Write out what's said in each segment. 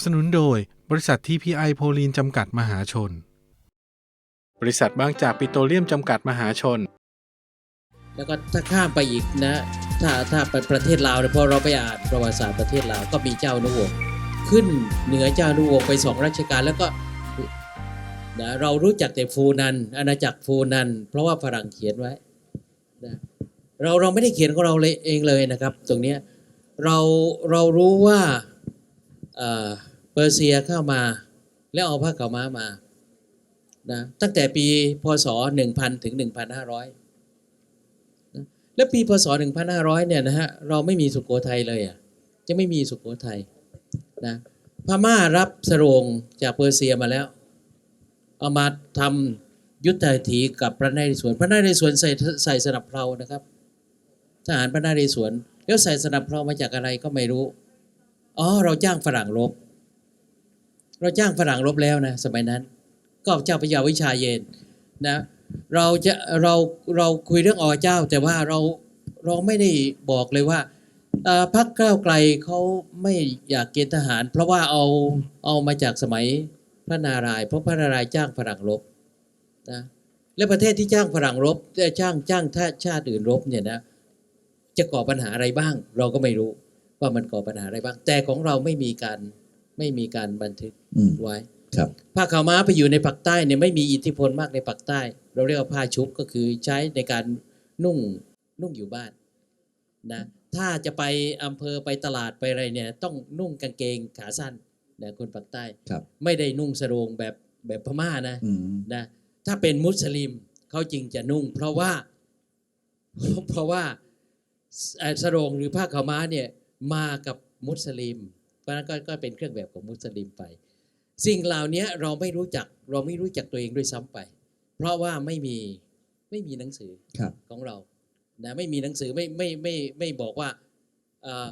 สนับสนุนโดย บริษัททีพีไอโพลีนจำกัดมหาชน บริษัทบางจากปิโตรเลียมจำกัดมหาชน แล้วก็ถ้าข้ามไปอีกนะ ถ้าถ้าไปประเทศลาวเนี่ยพอเราไปอ่านประวัติศาสตร์ประเทศลาวก็มีเจ้าอนุวงศ์ขึ้นเหนือเจ้าอนุวงศ์ไปสองรัชกาลแล้วก็นะเรารู้จักแต่ฟูนันอาณาจักรฟูนัน เพราะว่าฝรั่งเขียนไว้นะเราเราไม่ได้เขียนของเราเลยเองเลยนะครับ ตรงนี้เราเรารู้ว่า อ่อเปอร์เซียเข้ามา แล้วเอาผ้าขาม้ามานะตั้งแต่ปีพศ 1000 ถึง 1,500แล้วปีพศ 1500 เนี่ยนะฮะเราไม่มีสุโขทัยเลยอะจะไม่มีสุโขทัยนะพม่ารับสโรงจากเปอร์เซียมาแล้ว เอามาทำยุทธวิธีกับพระนเรศวรพระนเรศวรใส่ใส่สนับเพลานะครับทหารพระนเรศวรแล้วใส่สนับเพลามาจากอะไรก็ไม่รู้อ๋อเราจ้างฝรั่งรบ เราจ้างฝรั่งรบแล้วนะสมัยนั้น ก็เจ้าพระยาวิชาเยนนะเราจะเราเราคุยเรื่องอเจ้า แต่ว่าเราเราไม่ได้บอกเลยว่าพรรคก้าวไกลเขาไม่อยากเกณฑ์ทหาร เพราะว่าเอาเอามาจากสมัยพระนารายณ์เพราะพระนารายณ์จ้างฝรั่งรบนะและประเทศที่จ้างฝรั่งรบจ้างจ้างท่าชาติอื่นรบเนี่ยนะจะก่อปัญหาอะไรบ้าง เราก็ไม่รู้ว่ามันก่อปัญหาอะไรบ้าง แต่ของเราไม่มีการไม่มีการบันทึก ไว้ครับผ้าขาวม้าไปอยู่ในปากใต้เนี่ยไม่มีอิทธิพลมากในปากใต้ เราเรียกว่าผ้าชุบก็คือใช้ในการนุ่งนุ่งอยู่บ้านนะถ้าจะไปอำเภอไปตลาดไปอะไรเนี่ย ต้องนุ่งกางเกงขาสั้นนะคนปากใต้ครับไม่ได้นุ่งสรงแบบแบบพม่านะอืมนะถ้าเป็นมุสลิมเขาจริงจะนุ่ง เพราะว่า เพราะว่าเอ่อสรงหรือผ้าขาวม้าเนี่ยมากับมุสลิม เพราะฉะนั้นก็ก็เป็นเครื่องแบบของมุสลิมไป สิ่งเหล่านี้เราไม่รู้จักเราไม่รู้จักตัวเองด้วยซ้ำไป เพราะว่าไม่มีไม่มีหนังสือครับของเรานะไม่มีหนังสือไม่ไม่ไม่ไม่บอกว่าเอ่อ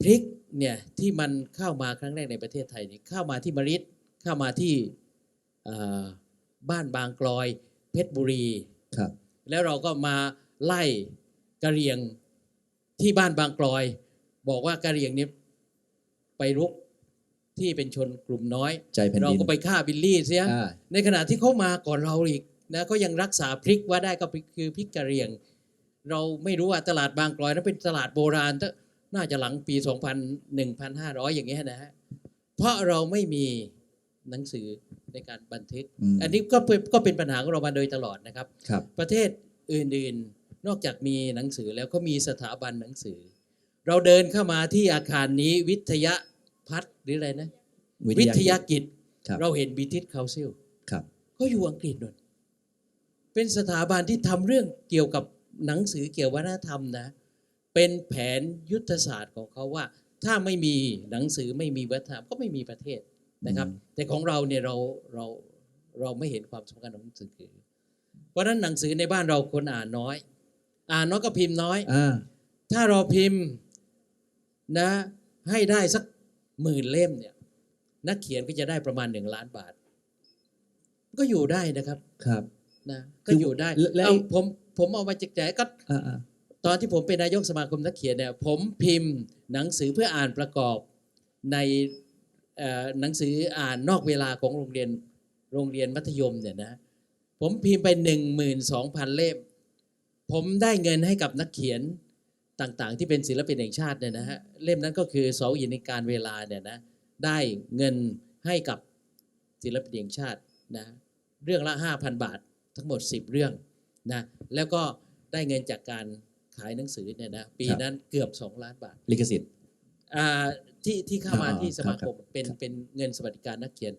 พริกเนี่ยที่มันเข้ามาครั้งแรกในประเทศไทยนี่เข้ามาที่มะริดเข้ามาที่เอ่อบ้านบางกลอย เพชรบุรีครับ แล้วเราก็มาไล่กะเหรียงที่บ้านบางกลอย บอกว่ากะเหรียงนี้ไปรุก ที่เป็นชนกลุ่มน้อย ใจแผ่นเราดินก็ไปฆ่าบิลลี่เสีย อ่า ในขณะที่เขามาก่อนเราอีกนะก็ยังรักษาพริกไว่าได้ก็คือพริกกะเหรียง เราไม่รู้ว่าตลาดบางกลอยนั้นเป็นตลาดโบราณถ้าน่าจะหลังปี 2000 1,500 อย่างเงี้ยนะฮะเพราะเราไม่มีหนังสือในการบันทึก อืม อันนี้ก็เป็นก็เป็นปัญหาของเรามาโดยตลอดนะครับ ครับ ประเทศอื่นๆ นอกจากมีหนังสือแล้วก็มีสถาบันหนังสือ เราเดินเข้ามาที่อาคารนี้วิทยาพัฒน์ หรืออะไรนะ วิทยากิจครับเราเห็นบีทิสคาซิลครับเขาอยู่อังกฤษนนเป็นสถาบันที่ทำเรื่องเกี่ยวกับหนังสือเกี่ยววัฒนธรรมนะ เป็นแผนยุทธศาสตร์ของเขาว่า ถ้าไม่มีหนังสือไม่มีวัฒนธรรมก็ไม่มีประเทศนะครับอืมแต่ของเราเนี่ยเราเราเราไม่เห็นความสำคัญของหนังสือเพราะฉะนั้นหนังสือในบ้านเราคนอ่านน้อย อ่านน้อยก็พิมพ์น้อยอ่าถ้าเราพิมพ์นะให้ได้สัก หมื่นเล่มเนี่ยนักเขียนก็จะได้ประมาณหนึ่งล้านบาท ก็อยู่ได้นะครับครับนะคืก็ออยู่ได้และและเอาผมผมเอามาแจกแจกก็อ่าอ่าตอนที่ผมเป็นนายกสมาคมนักเขียนเนี่ยผมพิมพ์หนังสือเพื่ออ่านประกอบในเอ่อหนังสืออ่านนอกเวลาของโรงเรียนโรงเรียนมัธยมเนี่ยนะผมพิมพ์ไปหนึ่งหมื่นสองพันเล่ม ผมได้เงินให้กับนักเขียน ต่างๆ ที่เป็นศิลปินแห่งชาติเนี่ยนะฮะเล่มนั้นก็คือเสาหินในการเวลาเนี่ยนะได้เงินให้กับศิลปินแห่งชาตินะเรื่องละ 5,000 บาททั้งหมด 10 เรื่องนะแล้วก็ได้เงินจากการขายหนังสือเนี่ยนะปีนั้นเกือบ 2 ล้านบาทลิขสิทธิ์อ่าที่ที่เข้ามาอ๋อที่สมาคมครับเป็นครับเป็นเงินสวัสดิการนักเขียน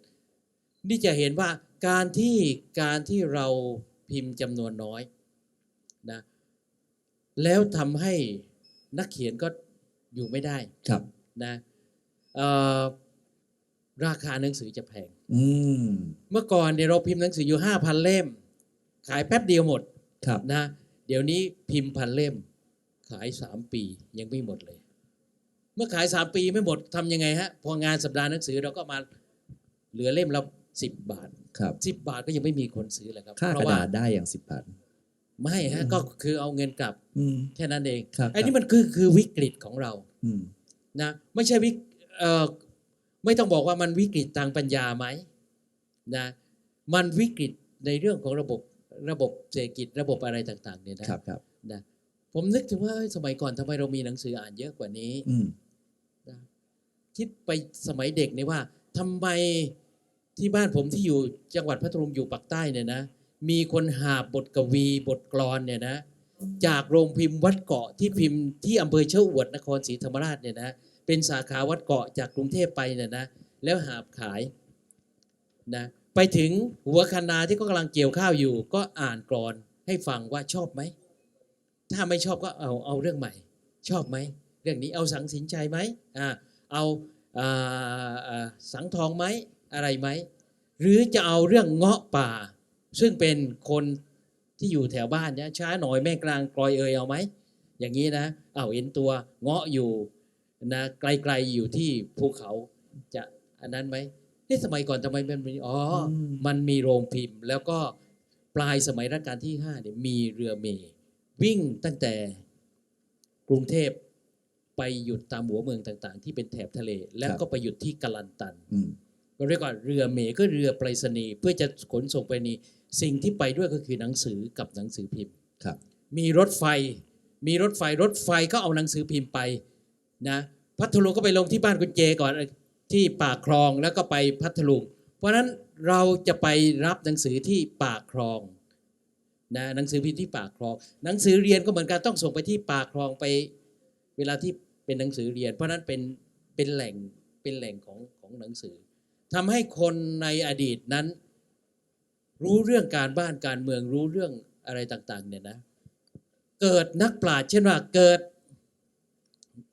นี่จะเห็นว่าการที่การที่เราพิมพ์จำนวนน้อยนะ แล้วทำให้นักเขียนก็อยู่ไม่ได้ครับนะเอ่อราคาหนังสือจะแพงอืมเมื่อก่อนเนี่ยเราพิมพ์หนังสืออยู่ห้าพันเล่ม ขายแป๊บเดียวหมดครับนะ เดี๋ยวนี้พิมพ์พันเล่ม ขายสามปียังไม่หมดเลย เมื่อขายสามปีไม่หมดทำยังไงฮะ พองานสัปดาห์หนังสือเราก็มาเหลือเล่มละสิบบาทครับสิบบาทก็ยังไม่มีคนซื้อเลยครับค่าเพกระราะว่าดาษได้อย่างสิบบาท ไม่ฮะก็คือเอาเงินกลับอืมแค่นั้นเองครับไอ้นี่มันคือคือวิกฤตของเราอืมนะไม่ใช่วิกเอ่อไม่ต้องบอกว่ามันวิกฤตทางปัญญาไหมนะมันวิกฤตในเรื่องของระบบระบบเศรษฐกิจระบบอะไรต่าง ๆ เนี่ยนะครับครับนะผมนึกถึงว่าเอ้ยสมัยก่อนทำไมเรามีหนังสืออ่านเยอะกว่านี้อืมนะคิดไปสมัยเด็กเนี่ยว่าทำไมที่บ้านผมที่อยู่จังหวัดพัทลุงอยู่ปากใต้เนี่ยนะ มีคนหาบทกวีบทกลอนเนี่ยนะจากโรงพิมพ์วัดเกาะที่พิมพ์ที่อำเภอเชอวดนครศรีธรรมราชเนี่ยนะเป็นสาขาวัดเกาะจากกรุงเทพไปเนี่ยนะแล้วหาบขายนะไปถึงหัวคณาที่ก็กำลังเกี่ยวข้าวอยู่ ก็อ่านกรอนให้ฟังว่าชอบไหม ถ้าไม่ชอบก็เอาเอาเรื่องใหม่ ชอบไหม เรื่องนี้เอาสังสินใจไหมอ่าเอาสังทองไหมอะไรไหม หรือจะเอาเรื่องเงาะป่า ซึ่งเป็นคนที่อยู่แถวบ้านเนี่ยช้าหน่อยแม่กลางกลอยเอยเอาไหมอย่างนี้นะเอาเห็นตัวเงาะอยู่นะไกลๆอยู่ที่ภูเขาจะอันนั้นไหมนี่สมัยก่อนทำไมมันมีอ๋ออมมันมีโรงพิมพ์ แล้วก็ปลายสมัยรัชกาลที่ห้าเนี่ยมีเรือเมย์วิ่งตั้งแต่กรุงเทพไปหยุดตามหัวเมืองต่างๆ ที่เป็นแถบทะเล แล้วก็ไปหยุดที่กะลันตันอืมก็เรียกว่าเรือเมย์ก็เรือไปรษณีย์เพื่อจะขนส่งไปรษณีย์ สิ่งที่ไปด้วยก็คือหนังสือกับหนังสือพิมพ์ครับ มีรถไฟ มีรถไฟรถไฟก็เอาหนังสือพิมพ์ไปนะพัทลุงก็ไปลงที่บ้านคุณเจก่อนที่ปากคลองแล้วก็ไปพัทลุง เพราะฉะนั้นเราจะไปรับหนังสือที่ปากคลองนะหนังสือพิมพ์ที่ปากคลอง หนังสือเรียนก็เหมือนกันต้องส่งไปที่ปากคลองไป เวลาที่เป็นหนังสือเรียน เพราะฉะนั้นเป็นเป็นแหล่งเป็นแหล่งของของหนังสือทำให้คนในอดีตนั้น รู้เรื่องการบ้านการเมืองรู้เรื่องอะไรต่างๆเนี่ยนะ เกิดนักปราชญ์เช่นว่าเกิด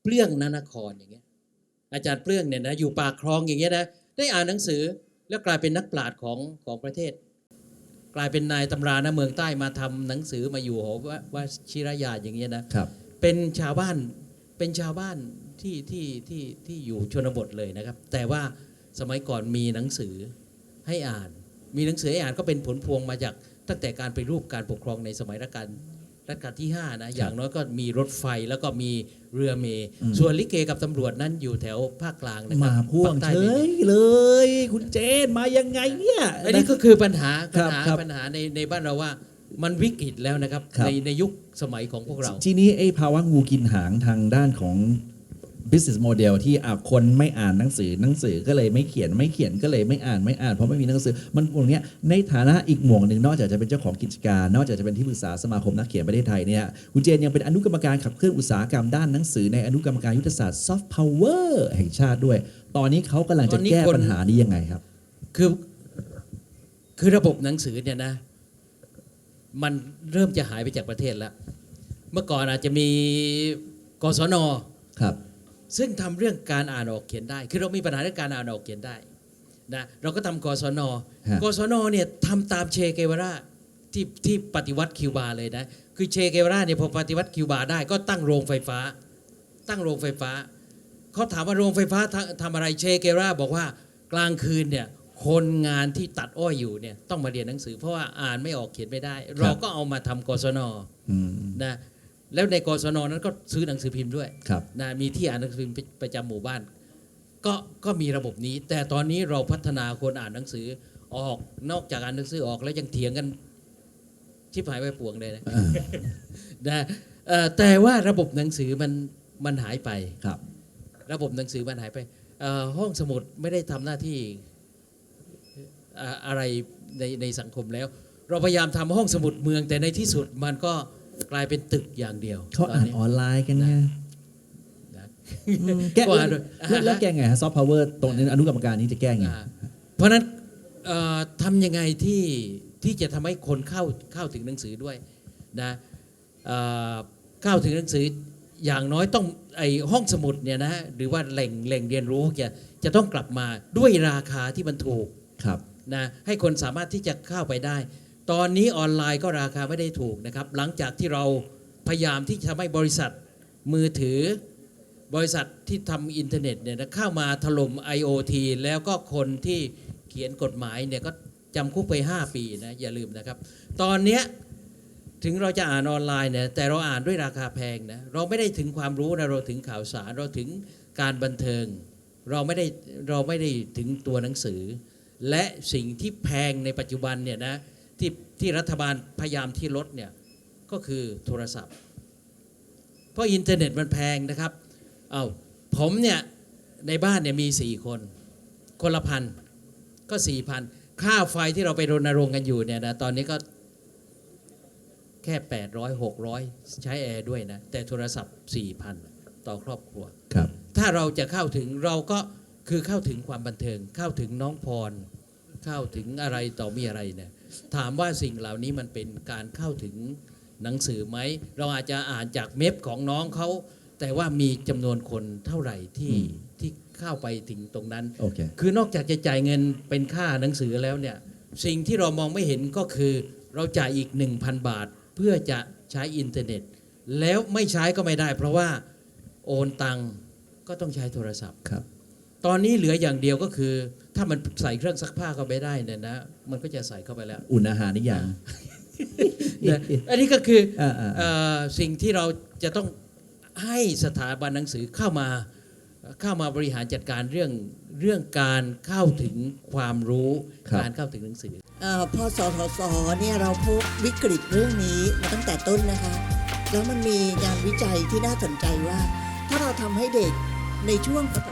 เปลื้องนานครอย่างเงี้ย อาจารย์เปลื้องเนี่ยนะอยู่ปากคลองอย่างเงี้ยนะได้อ่านหนังสือแล้วกลายเป็นนักปราชญ์ของของประเทศ กลายเป็นนายตำรานะเมืองใต้มาทำหนังสือมาอยู่หอว่าว่าชิรยาอย่างเงี้ยนะครับ เป็นชาวบ้านเป็นชาวบ้านที่ที่ที่ที่อยู่ชนบทเลยนะครับ แต่ว่าสมัยก่อนมีหนังสือให้อ่าน มีหนังสือให้อ่านก็เป็นผลพวงมาจากตั้งแต่การไปรูปการปกครองในสมัยรัชกาลรัชกาลที่5นะอย่างน้อยก็มีรถไฟแล้วก็มีเรือเมล์อืมส่วนลิเกกับตำรวจนั้นอยู่แถวภาคกลางนะครัมาพ่วงภาคใต้เฉไม่มียเลย คุณเจนมายังไงเนี่ยอันนี้ก็คือปัญหาคปัรัญบหาครับปัญหาในในบ้านเราว่ามันวิกฤตแล้วนะครับครับในในยุคสมัยของพวกเรา ทีนี้ไอ้ภาวะงูกินหางทางด้านของ business model ที่อะคนไม่อ่านหนังสือหนังสือก็เลยไม่เขียนไม่เขียนก็เลยไม่อ่านไม่อ่านเพราะไม่มีหนังสือ มันตรงเนี้ยในฐานะอีกหมวกหนึ่งนอกจากจะเป็นเจ้าของกิจการ นอกจากจะเป็นที่ปรึกษาสมาคมนักเขียนประเทศไทยเนี่ยคุณเจนยังเป็นอนุกรรมการขับเคลื่อนอุตสาหกรรมด้านหนังสือในอนุกรรมการยุทธศาสตร์ soft power แห่งชาติด้วย ตอนนี้เขากำลังตจะอนนี้แก้คนปัญหานี้ยังไงครับ คือคือระบบหนังสือเนี่ยนะ มันเริ่มจะหายไปจากประเทศแล้ว เมื่อก่อนอาจจะมีกศนครับ ซึ่งทำเรื่องการอ่านออกเขียนได้ คือเรามีปัญหาเรื่องการอ่านออกเขียนได้นะเราก็ทำกศนฮะกศนเนี่ยทำตามเชเกวาราที่ที่ปฏิวัติคิวบาเลยนะคือเชเกวาราเนี่ยพอปฏิวัติคิวบาได้ก็ตั้งโรงไฟฟ้า ตั้งโรงไฟฟ้าเขาถามว่าโรงไฟฟ้าทำทำอะไรเชเกวาราบอกว่ากลางคืนเนี่ยคนงานที่ตัดอ้อยอยู่เนี่ยต้องมาเรียนหนังสือ เพราะว่าอ่านไม่ออกเขียนไม่ได้ เราก็เอามาทำกศนอืมนะ แล้วในกศนนั้นก็ซื้อหนังสือพิมพ์ด้วยครับนะมีที่อ่านหนังสือพิมพ์ประจำหมู่บ้าน ก็ก็มีระบบนี้ แต่ตอนนี้เราพัฒนาคนอ่านหนังสือออกนอกจากอ่านหนังสือออกแล้วยังเถียงกันชิบหายไปป่วงเลยนะอ่านะเอ่อแต่ว่าระบบหนังสือมันมันหายไปครับ ระบบหนังสือมันหายไปเอ่อห้องสมุดไม่ได้ทำหน้าที่อ่าอะไรในในสังคมแล้ว เราพยายามทำห้องสมุดเมืองแต่ในที่สุดมันก็ กลายเป็นตึกอย่างเดียวเขาตอ่านนี้ออนไลน์กันไงนะอืมแก้ก็อ่านด้วยแล้วแล้วแก้ไงฮะซอฟต์พาวเวอร์ตรงนี้อนุกรรมการนี้จะแก้ไงอ่าเพราะฉะนั้นเอ่อทำยังไงที่ที่จะทำให้คนเข้าเข้าถึงหนังสือด้วยนะเอ่อเข้าถึงหนังสืออย่างน้อยต้องไอห้องสมุดเนี่ยนะหรือว่าแหล่งแหล่งเรียนรู้จะจะต้องกลับมาด้วยราคาที่มันถูกครับนะให้คนสามารถที่จะเข้าไปได้ ตอนนี้ออนไลน์ก็ราคาไม่ได้ถูกนะครับ หลังจากที่เราพยายามที่จะทำให้บริษัทมือถือบริษัทที่ทำอินเทอร์เน็ตเนี่ยนะเข้ามาถล่ม IoT แล้วก็คนที่เขียนกฎหมายเนี่ยก็จำคุกไป 5 ปีนะอย่าลืมนะครับ ตอนเนี้ยถึงเราจะอ่านออนไลน์เนี่ยแต่เราอ่านด้วยราคาแพงนะเราไม่ได้ถึงความรู้นะเราถึงข่าวสารเราถึงการบันเทิง เราไม่ได้เราไม่ได้ถึงตัวหนังสือ และสิ่งที่แพงในปัจจุบันเนี่ยนะ ที่ที่รัฐบาลพยายามที่ลดเนี่ยก็คือโทรศัพท์ เพราะอินเทอร์เน็ตมันแพงนะครับเอาผมเนี่ยในบ้านเนี่ยมีสี่คน คนละพันก็สี่พันค่าไฟที่เราไปรณรงค์กันอยู่เนี่ยนะตอนนี้ก็แค่ 800 600 ใช้แอร์ด้วยนะ แต่โทรศัพท์ 4,000 ต่อครอบครัวครับ ถ้าเราจะเข้าถึงเราก็คือเข้าถึงความบันเทิงเข้าถึงน้องพร เข้าถึงอะไรต่อมีอะไรเนี่ยถามว่าสิ่งเหล่านี้มันเป็นการเข้าถึงหนังสือไหม เราอาจจะอ่านจากเม็บของน้องเขา แต่ว่ามีจำนวนคนเท่าไหร่ที่อืมที่เข้าไปถึงตรงนั้นโอเคคือนอกจากจะจ่ายเงินเป็นค่าหนังสือแล้วเนี่ยสิ่งที่เรามองไม่เห็นก็คือเราจ่ายอีก 1,000 บาท เพื่อจะใช้อินเทอร์เน็ต แล้วไม่ใช้ก็ไม่ได้ เพราะว่าโอนตังก็ต้องใช้โทรศัพท์ครับ ตอนนี้เหลืออย่างเดียวก็คือ ถ้ามันใส่เครื่องซักผ้าเข้าไปได้เนี่ยนะ มันก็จะใส่เข้าไปแล้ว อุ่นอาหารนี่อย่างนะอันนี้ก็คืออ่าอ่าเอ่อสิ่งที่เราจะต้องให้สถาบันหนังสือเข้ามาเข้ามาบริหารจัดการเรื่องเรื่องการเข้าถึงความรู้ครับ การเข้าถึงหนังสือ เออพอสทศเนี่ยเราพบวิกฤตเรื่องนี้มาตั้งแต่ต้นนะคะ แล้วมันมีงานวิจัยที่น่าสนใจว่า ถ้าเราทำให้เด็กในช่วงปฐม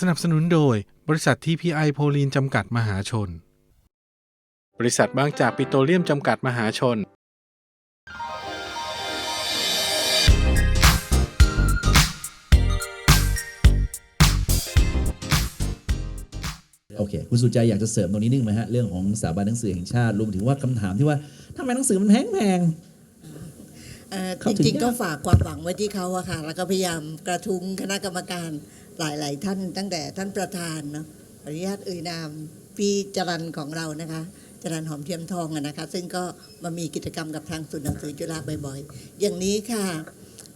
สนับสนุนโดย บริษัททีพีไอโพลีนจำกัดมหาชน บริษัทบางจากปิโตรเลียมจำกัดมหาชน โอเค คุณสุใจอยากจะเสริมตรงนี้นึงไหมฮะ เรื่องของสถาบันหนังสือแห่งชาติรวมถึงว่าคำถามที่ว่าทำไมหนังสือมันแพงแพง เอ่อเข้าจถึงริงๆ ยาก ก็ฝากความหวังไว้ที่เขาอะค่ะ แล้วก็พยายามกระทุ้งคณะกรรมการ หลาย ๆ ท่านตั้งแต่ท่านประธานเนาะขออนุญาตเอ่ยนามพี่จรันของเรานะคะจรันหอมเทียมทองอะนะคะ ซึ่งก็มามีกิจกรรมกับทางศูนย์หนังสือจุฬาบ่อย ๆ อย่างนี้ค่ะ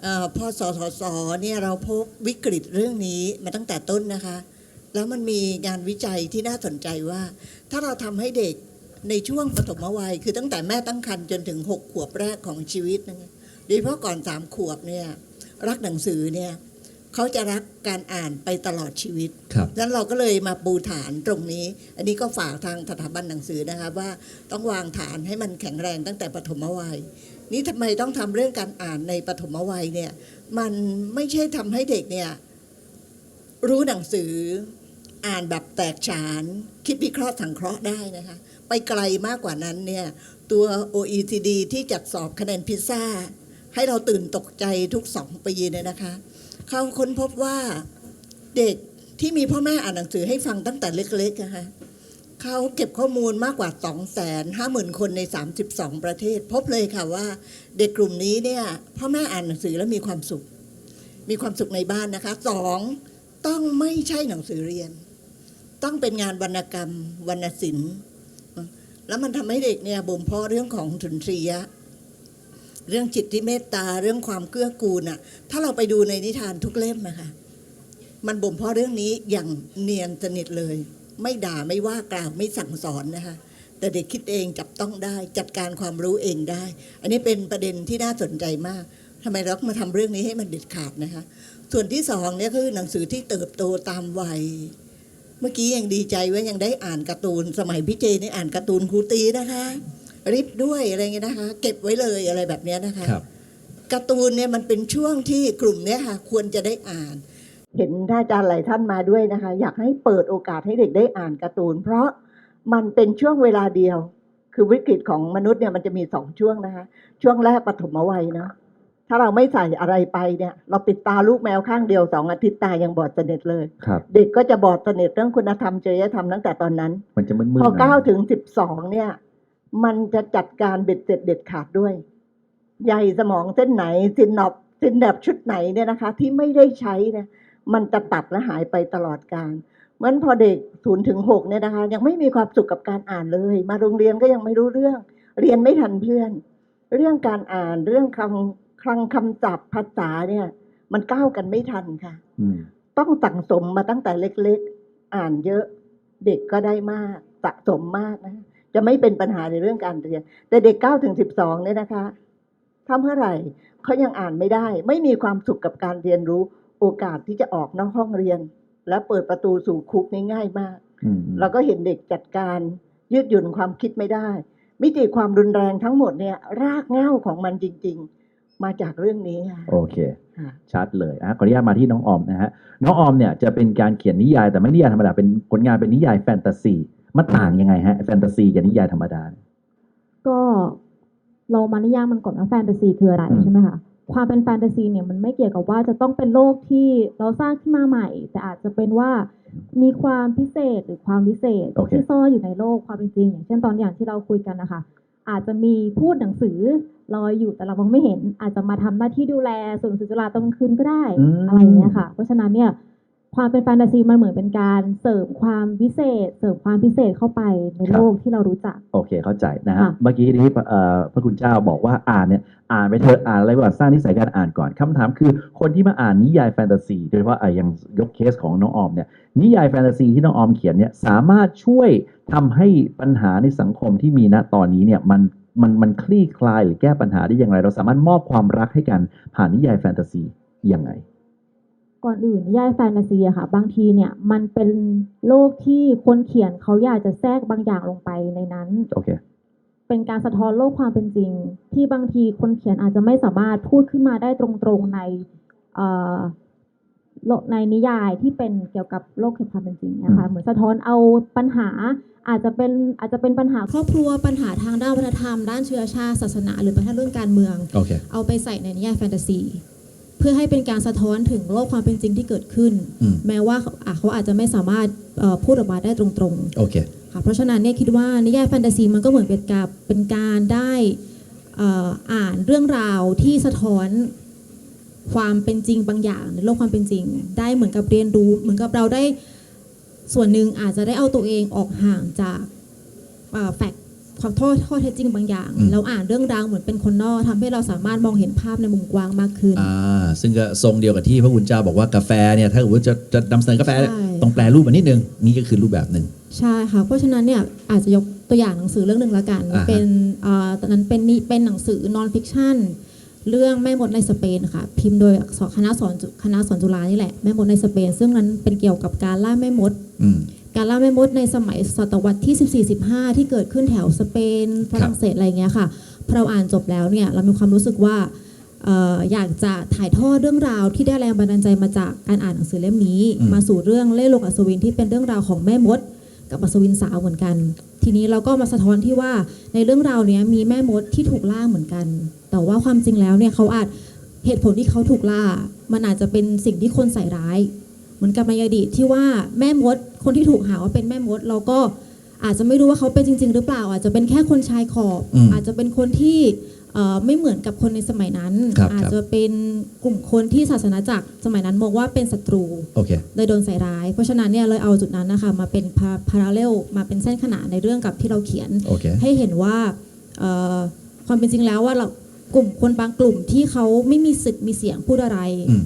เอ่อพอสทศเนี่ยเราพบวิกฤตเรื่องนี้มาตั้งแต่ต้นนะคะ แล้วมันมีงานวิจัยที่น่าสนใจว่า ถ้าเราทำให้เด็กในช่วงปฐมวัย คือตั้งแต่แม่ตั้งครรภ์จนถึง 6 ขวบแรกของชีวิตนะโดยเฉพาะก่อน 3 ขวบเนี่ยรักหนังสือเนี่ย เขาจะรักการอ่านไปตลอดชีวิตครับ ดังนั้นเราก็เลยมาปูฐานตรงนี้ อันนี้ก็ฝากทางสถาบันหนังสือนะคะว่าต้องวางฐานให้มันแข็งแรงตั้งแต่ปฐมวัย นี่ทำไมต้องทำเรื่องการอ่านในปฐมวัยเนี่ยมันไม่ใช่ทำให้เด็กเนี่ยรู้หนังสืออ่านแบบแตกฉาน คิดวิเคราะห์สังเคราะห์ได้นะคะ ไปไกลมากกว่านั้นเนี่ยตัว OECD ที่จัดสอบคะแนนพิซซ่า ให้เราตื่นตกใจทุกสองปีเนี่ยนะคะ เขาค้นพบว่าเด็กที่มีพ่อแม่อ่านหนังสือให้ฟังตั้งแต่เล็กๆนะคะเขาเก็บข้อมูลมากกว่า 2 5 0 0 0 0 คนใน 32 ประเทศ พบเลยค่ะว่าเด็กกลุ่มนี้เนี่ยพ่อแม่อ่านหนังสือแล้วมีความสุข มีความสุขในบ้านนะคะสองต้องไม่ใช่หนังสือเรียน ต้องเป็นงานวรรณกรรม วรรณศิลป์ แล้วมันทำให้เด็กเนี่ยบ่มเพาะเรื่องของสุนทรียะ เรื่องจิตที่เมตตาเรื่องความเกื้อกูลน่ะถ้าเราไปดูในนิทานทุกเล่มนะคะมันบ่มเพาะเรื่องนี้อย่างเนียนสนิทเลย ไม่ด่าไม่ว่ากล่าวไม่สั่งสอนนะคะแต่เด็กคิดเองจับต้องได้จัดการความรู้เองได้ อันนี้เป็นประเด็นที่น่าสนใจมากทำไมเราต้องมาทำเรื่องนี้ให้มันเด็ดขาดนะคะ ส่วนที่สองเนี่ยคือหนังสือที่เติบโตตามวัย เมื่อกี้ยังดีใจว่ายังได้อ่านการ์ตูน สมัยพี่เจนี่อ่านการ์ตูนครูตีนะคะ ริบด้วยอะไรเงี้ยนะคะ เก็บไว้เลยอะไรแบบเนี้ยนะคะครับ การ์ตูนเนี่ยมันเป็นช่วงที่กลุ่มเนี้ยค่ะ ควรจะได้อ่าน เห็นท่านอาจารย์หลายท่านมาด้วยนะคะ อยากให้เปิดโอกาสให้เด็กได้อ่านการ์ตูน เพราะมันเป็นช่วงเวลาเดียว คือวิกฤตของมนุษย์เนี่ยมันจะมีสองช่วงนะคะ ช่วงแรกปฐมวัยเนาะถ้าเราไม่ใส่อะไรไปเนี่ย เราปิดตาลูกแมวข้างเดียวสองอาทิตย์ตายังบอดสนิทเลย ครับ เด็กก็จะบอดสนิทเรื่องคุณธรรมจริยธรรมตั้งแต่ตอนนั้น มันจะมึนๆพอหน่ย เก้าถึงสิบสองเนี่ย มันจะจัดการเบ็ดเสร็จเด็ดขาดด้วย ใยสมองเส้นไหนซินนอบซินแดบชุดไหนเนี่ยนะคะ ที่ไม่ได้ใช้เนี่ย มันจะตัดและหายไปตลอดกาลเหมือนพอเด็กศูนย์ถึงหกเนี่ยนะคะ ยังไม่มีความสุขกับการอ่านเลย มาโรงเรียนก็ยังไม่รู้เรื่อง เรียนไม่ทันเพื่อน เรื่องการอ่านเรื่องคำคลังคำศัพท์ภาษาเนี่ย มันก้าวกันไม่ทันค่ะอืมต้องสั่งสมมาตั้งแต่เล็ก ๆ อ่านเยอะ เด็กก็ได้มากสะสมมากนะ จะไม่เป็นปัญหาในเรื่องการเรียน แต่เด็ก9ถึง12เนี่ยนะคะถ้าเมื่อไหร่เขายังอ่านไม่ได้ ไม่มีความสุขกับการเรียนรู้โอกาสที่จะออกนอกห้องเรียน และเปิดประตูสู่คุกนี่ง่ายมากอืมเราก็เห็นเด็กจัดการ ยืดหยุ่นความคิดไม่ได้ มิติความรุนแรงทั้งหมดเนี่ย รากเหง้าของมันจริง ๆ มาจากเรื่องนี้ค่ะโอเคค่ะชัดเลยอะขออนุญาตมาที่น้องออมนะฮะน้องออมเนี่ยจะเป็นการเขียนนิยายแต่ไม่นิยายธรรมดาเป็นผลงานเป็นนิยายแฟนตาซี มันต่างยังไงฮะแฟนตาซีกับนิยายธรรมดาเนี่ยก็เรามานิยามมันก่อนว่าแฟนตาซีคืออะไรอืมใช่ไหมคะความเป็นแฟนตาซีเนี่ยมันไม่เกี่ยวกับว่าจะต้องเป็นโลกที่เราสร้างขึ้นมาใหม่ แต่อาจจะเป็นว่ามีความพิเศษหรือความวิเศษโอเคที่ซ่อนอยู่ในโลกความเป็นจริง อย่างเช่นตอนอย่างที่เราคุยกันนะคะอาจจะมีพูดหนังสือลอยอยู่แต่เรามองไม่เห็น อาจจะมาทำหน้าที่ดูแลส่วนหนังสือจุฬาตอนกลางคืนก็ได้อืมอะไรอย่างเงี้ยค่ะ เพราะฉะนั้นเนี่ย ความเป็นแฟนตาซีมันเหมือนเป็นการเสริมความพิเศษ เสริมความพิเศษเข้าไปในโลกที่เรารู้จัก โอเคเข้าใจนะฮะค่ะ เมื่อกี้ที่เอ่อพระคุณเจ้าบอกว่าอ่านเนี่ยอ่านไปเถอะอ่านอะไรก่อนสร้างนิสัยการอ่านก่อนคำถามคือคนที่มาอ่านนิยายแฟนตาซีโดยเฉพาะอะอย่างยกเคสของน้องออมเนี่ยนิยายแฟนตาซีที่น้องออมเขียนเนี่ยสามารถช่วยทำให้ปัญหาในสังคมที่มีณตอนนี้เนี่ยมันมันมันคลี่คลายหรือแก้ปัญหาได้อย่างไร เราสามารถมอบความรักให้กันผ่านนิยายแฟนตาซียังไง ก่อนอื่นนิยายแฟนตาซีอะค่ะ บางทีเนี่ยมันเป็นโลกที่คนเขียนเขาอยากจะแทรกบางอย่างลงไปในนั้น โอเค เป็นการสะท้อนโลกความเป็นจริง ที่บางทีคนเขียนอาจจะไม่สามารถพูดขึ้นมาได้ตรงๆในเอ่อโลกในนิยายที่เป็นเกี่ยวกับโลกแห่งความเป็นจริงนะคะอืมเหมือนสะท้อนเอาปัญหาอาจจะเป็นอาจจะเป็นปัญหาครอบครัวปัญหาทางด้านวัฒนธรรม ด้านเชื้อชาติศาสนา หรือปัญหาเรื่องการเมืองโอเคเอาไปใส่ในนิยายแฟนตาซี เพื่อให้เป็นการสะท้อนถึงโลกความเป็นจริงที่เกิดขึ้น อืม แม้ว่าเขาอะเขาอาจจะไม่สามารถเอ่อพูดออกมาได้ตรงโอเคๆค่ะเพราะฉะนั้นเนี่ยคิดว่านิยายแฟนตาซีมันก็เหมือนเป็นการเป็นการได้เอ่ออ่านเรื่องราวที่สะท้อนความเป็นจริงบางอย่างในโลกความเป็นจริง ได้เหมือนกับเรียนรู้ เหมือนกับเราได้ส่วนหนึ่งอาจจะได้เอาตัวเองออกห่างจากแฟก ความโทษข้อเท็จจริงบางอย่าง อืมแล้วอ่านเรื่องราวเหมือนเป็นคนนอกทำให้เราสามารถมองเห็นภาพในมุมกว้างมากขึ้น อ่าซึ่งก็ทรงเดียวกับที่พระคุณเจ้าบอกว่ากาแฟเนี่ยถ้าเกิดว่าจะจะนำเสนอกาแฟเนี่ยใช่ ต้องแปลรูปมานิดนึงนี่ก็คือรูปแบบหนึ่ง ใช่ค่ะ เพราะฉะนั้นเนี่ยอาจจะยกตัวอย่างหนังสือเรื่องหนึ่งละกัน อ่าฮะ เป็นอ่าตอนนั้นเป็นนี่เป็นหนังสือนอนฟิกชันเรื่องแม่มดในสเปนค่ะ พิมพ์โดยสคณะสอนจุคณะสอนจุฬานี่แหละแม่มดในสเปน ซึ่งนั้นเป็นเกี่ยวกับการล่าแม่มด อืม การล่าแม่มดในสมัยศตวรรษที่ 14-15 ที่เกิดขึ้นแถวสเปนฝรั่งเศสอะไรเงี้ยค่ะพอเราอ่านจบแล้วเนี่ยเรามีความรู้สึกว่าเอ่ออยากจะถ่ายทอดเรื่องราวที่ได้แรงบันดาลใจมาจากการอ่านหนังสือเล่มนี้อืมมาสู่เรื่องเล่ห์โลกอัศวินที่เป็นเรื่องราวของแม่มด กับอัศวินสาวเหมือนกัน ทีนี้เราก็มาสะท้อนที่ว่าในเรื่องราวเนี้ยมีแม่มดที่ถูกล่าเหมือนกัน แต่ว่าความจริงแล้วเนี่ยเขาอาจเหตุผลที่เขาถูกล่า มันอาจจะเป็นสิ่งที่คนใส่ร้าย เหมือนกับในอดีตที่ว่าแม่มดคนที่ถูกหาว่าเป็นแม่มด เราก็อาจจะไม่รู้ว่าเขาเป็นจริง ๆ หรือเปล่า อาจจะเป็นแค่คนชายขอบอืมอาจจะเป็นคนที่เอ่อไม่เหมือนกับคนในสมัยนั้น ครับอาจครับจะเป็นกลุ่มคนที่ศาสนาจักรสมัยนั้นมองว่าเป็นศัตรู โอเค เลยโดนใส่ร้าย เพราะฉะนั้นเนี่ยเลยเอาจุดนั้นนะคะมาเป็นพาราเรลมาเป็นเส้นขนานในเรื่องกับที่เราเขียน โอเค ให้เห็นว่าเอ่อความเป็นจริงแล้วว่าเรากลุ่มคนบางกลุ่มที่เขาไม่มีสิทธิ์มีเสียงพูดอะไร อืม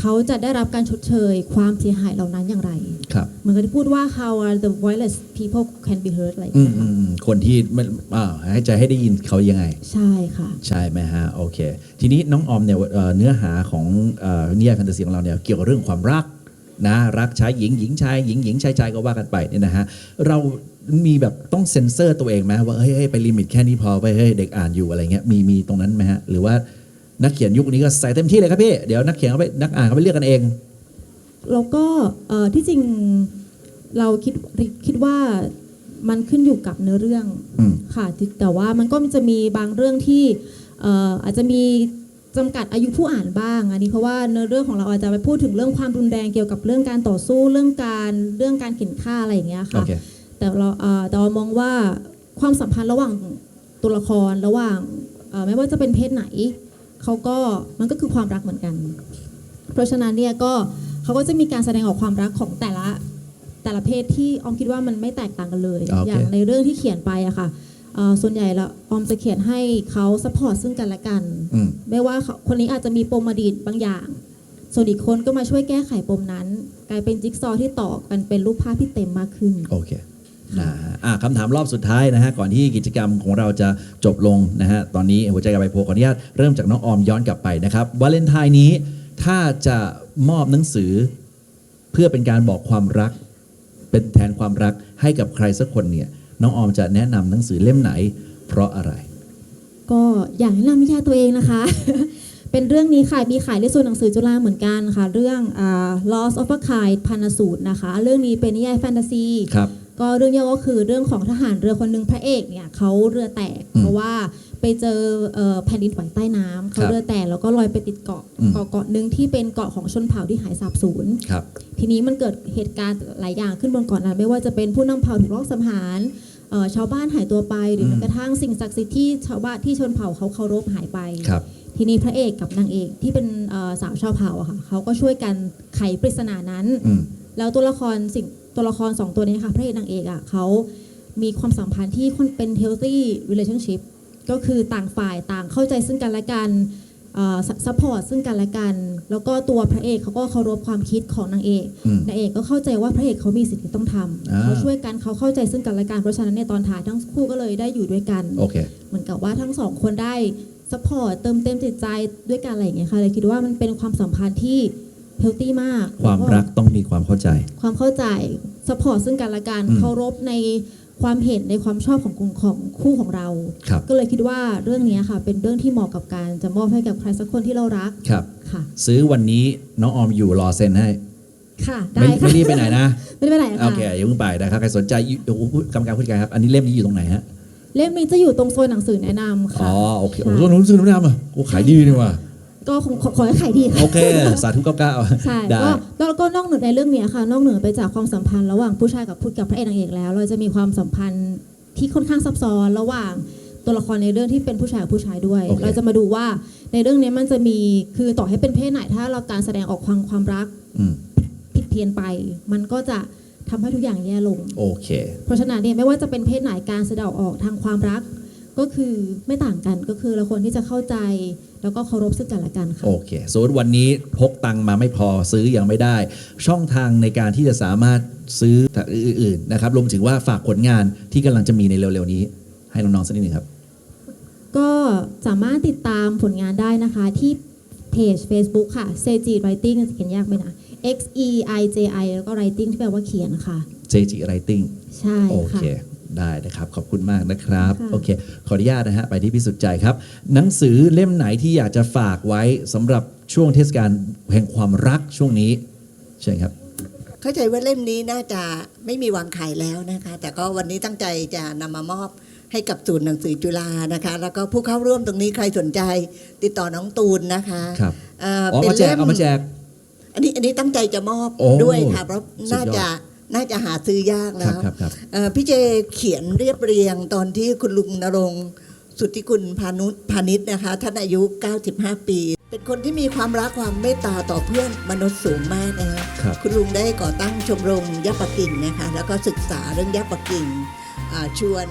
เขาจะได้รับการชดเชยความเสียหายเหล่านั้นอย่างไรครับเหมือนกับที่พูดว่า how are the voiceless people can be heard อะไรอย่างอืมเงี้ยอืค่ะมอืมคนที่ไม่อ่าให้ใจให้ได้ยินเขายังไง ใช่ค่ะ ใช่ไหมฮะ โอเค ทีนี้น้องออมเนี่ยเอ่อเนื้อหาของเอ่อนิยายแฟนตาซีของเราเนี่ยเกี่ยวกับเรื่องความรักนะรักชายหญิงหญิงชายหญิงหญิงชายชายก็ว่ากันไปเนี่ยนะฮะเรามีแบบต้องเซ็นเซอร์ตัวเองไหมว่าเฮ้ยเฮ้ยไปลิมิตแค่นี้พอไปเฮ้ยเด็กอ่านอยู่อะไรเงี้ยมีมีตรงนั้นไหมฮะ หรือว่า นักเขียนยุคนี้ก็ใส่เต็มที่เลยครับพี่ เดี๋ยวนักเขียนเขาไปนักอ่านเขาไปเลือกกันเอง แล้วก็เอ่อที่จริงเราคิดคิดว่ามันขึ้นอยู่กับเนื้อเรื่องอืม ค่ะที่แต่ว่ามันก็จะมีบางเรื่องที่เอ่ออาจจะมีจำกัดอายุผู้อ่านบ้างอันนี้เพราะว่าเนื้อเรื่องของเราอาจจะไปพูดถึงเรื่องความรุนแรงเกี่ยวกับเรื่องการต่อสู้เรื่องการเรื่องการเข็นฆ่าอะไรอย่างเงี้ยโอค่ะ เค แต่เราเอ่อแต่เรามองว่าความสัมพันธ์ระหว่างตัวละครระหว่างเอ่อไม่ว่าจะเป็นเพศไหน เขาก็มันก็คือความรักเหมือนกัน เพราะฉะนั้นเนี่ยก็เขาก็จะมีการแสดงออกความรักของแต่ละแต่ละเพศที่ออมคิดว่ามันไม่แตกต่างกันเลยโอเคอย่างในเรื่องที่เขียนไปอะค่ะเอ่อส่วนใหญ่แล้วออมจะเขียนให้เขาสปอร์ตซึ่งกันและกันอืมไม่ว่าเขาคนนี้อาจจะมีปมอดีตบางอย่าง ส่วนอีกคนก็มาช่วยแก้ไขปมนั้น กลายเป็นจิ๊กซอว์ที่ต่อกันเป็นรูปภาพที่เต็มมากขึ้น โอเค นะฮะอะคำถามรอบสุดท้ายนะฮะก่อนที่กิจกรรมของเราจะจบลงนะฮะตอนนี้หัวใจกับใบโพลขออนุญาตเริ่มจากน้องออมย้อนกลับไปนะครับวาเลนไทน์นี้ถ้าจะมอบหนังสือ เพื่อเป็นการบอกความรัก เป็นแทนความรักให้กับใครสักคนเนี่ยน้องออมจะแนะนำหนังสือเล่มไหน เพราะอะไร ก็อย่างแนะนำนิยายตัวเองนะคะ เป็นเรื่องนี้ค่ะ มีขายในส่วนหนังสือจุฬาเหมือนกันค่ะ เรื่องอ่า Lost of a Kind พันสูตรนะคะ เรื่องนี้เป็นนิยายแฟนตาซี ครับ ก็เรื่องย่อก็คือเรื่องของทหารเรือคนหนึ่งพระเอกเนี่ยเขาเรือแตกอืมเพราะว่าไปเจอเอ่อแผ่นดินไหวใต้น้ำเขาครับเรือแตกแล้วก็ลอยไปติดเกาะอืมเกาะเกาะหนึ่งที่เป็นเกาะของชนเผ่าที่หายสาบสูญครับทีนี้มันเกิดเหตุการณ์หลายอย่างขึ้นบนเกาะนั้น ไม่ว่าจะเป็นผู้นำเผ่าถูกลอบสังหารเอ่อชาวบ้านหายตัวไปหรือมแม้กระทั่งสิ่งศักดิ์สิทธิ์ที่ชาวบ้านที่ชนเผ่าเขาเคารพหายไปครับทีนี้พระเอกกับนางเอกที่เป็นเอ่อสาวชาวเผ่าอะค่ะเขาก็ช่วยกันไขปริศนานั้นอืมแล้วตัวละครสิ่ง ตัวละครสองตัวนี้ค่ะพระเอกนางเอกอะเขามีความสัมพันธ์ที่ค่อนเป็น healthy relationship ก็คือต่างฝ่ายต่างเข้าใจซึ่งกันและกันซัพพอร์ตซึ่งกันและกัน แล้วก็ตัวพระเอกเขาก็เคารพความคิดของนางเอกอืมนางเอกก็เข้าใจว่าพระเอกเขามีสิ่งที่ต้องทำอ่าเขาช่วยกันเขาเข้าใจซึ่งกันและกันเพราะฉะนั้นในตอนท้ายทั้งคู่ก็เลยได้อยู่ด้วยกันโอเคเหมือนกับว่าทั้งสองคนได้ซัพพอร์ตเติมเต็มจิตใจด้วยกันอะไรอย่างเงี้ยค่ะเลยคิดว่ามันเป็นความสัมพันธ์ที่ เฮลตี้มากความแล้วรักต้องมีความเข้าใจ ความเข้าใจซัพพอร์ตซึ่งกันและกันอืมเคารพในความเห็นในความชอบของกลุ่มของคู่ของเราครับก็เลยคิดว่าเรื่องนี้ค่ะ เป็นเรื่องที่เหมาะกับการจะมอบให้กับใครสักคนที่เรารักครับค่ะ ซื้อวันนี้น้องออมอยู่รอเซ็นให้ ค่ะได้ไม่ค่ะไม่รีบไปไหนนะไม่ได้ไปไหนโอค่ะเคอย่าเพิ่งไปนะครับใครสนใจอยู่โอ้โหกรรมการผู้จัดการครับ อันนี้เล่มนี้อยู่ตรงไหนฮะเล่มนี้จะอยู่ตรงโซนหนังสือแนะนำอ๋ค่ะอโอเคโอ้โหหนังสือน้ำนำอะโอ้ขายดีนี่ว่ะ ก็ขอขอขอให้ขายดีค่ะโอเค สาธุเก้าเก้าใช่ได้ ก็แล้วก็นอกเหนือในเรื่องเนี้ยค่ะ นอกเหนือไปจากความสัมพันธ์ระหว่างผู้ชายกับผู้กับพระเอกนางเอกแล้ว เราจะมีความสัมพันธ์ที่ค่อนข้างซับซ้อนระหว่างตัวละครในเรื่องที่เป็นผู้ชายกับผู้ชายด้วย โอเคเราจะมาดูว่าในเรื่องเนี้ยมันจะมีคือต่อให้เป็นเพศไหนถ้าเราการแสดงออกความความรักอืม ผิดเพี้ยนไป มันก็จะทำให้ทุกอย่างแย่ลง โอเค เพราะฉะนั้นเนี่ยไม่ว่าจะเป็นเพศไหนการแสดงออกทางความรักก็คือไม่ต่างกันก็คือเราควรที่จะเข้าใจ แล้วก็เคารพซึ่งกันและกันค่ะ โอเคสมมติวันนี้พกตังค์มาไม่พอซื้อยังไม่ได้ ช่องทางในการที่จะสามารถซื้ออื่นๆนะครับรวมถึงว่าฝากผลงานที่กำลังจะมีในเร็วๆนี้ ให้น้องๆสักนิดหนึ่งครับ ก็สามารถติดตามผลงานได้นะคะที่เพจ Facebook ค่ะ Seji Writing เขียนยากไหมนะ X E I J I แล้วก็ Writing ที่แปลว่าเขียนค่ะ JG Writing ใช่โอค่ะเค ได้นะครับ ขอบคุณมากนะครับค่ะโอเค ขออนุญาตนะฮะ ไปที่พิสุทธิ์ใจครับ หนังสือเล่มไหนที่อยากจะฝากไว้สำหรับช่วงเทศกาลแห่งความรักช่วงนี้เชิญครับ เข้าใจว่าเล่มนี้น่าจะไม่มีวางขายแล้วนะคะ แต่ก็วันนี้ตั้งใจจะนำมามอบให้กับศูนย์หนังสือจุฬานะคะ แล้วก็ผู้เข้าร่วมตรงนี้ใครสนใจ ติดต่อน้องตูนนะคะครับเอ่ออ๋อเป็นมาแจกล่เอามาแจก อันนี้อันนี้ตั้งใจจะมอบโอ้ด้วยค่ะเพราะสุดยอด น่าจะ น่าจะหาซื้อยากคแล้รับวครับครับเอ่อพี่เจเขียนเรียบเรียงตอนที่คุณลุงนรงค์สุทธิกุลพานุพาณิชย์นะคะท่านอายุ 95 ปี เป็นคนที่มีความรักความเมตตาต่อเพื่อนมนุษย์สูงมากนะคะครับคุณลุงได้ก่อตั้งชมรมยักษ์ปักกิ่งนะคะแล้วก็ศึกษาเรื่องยักษ์ปักกิ่งอ่าชวน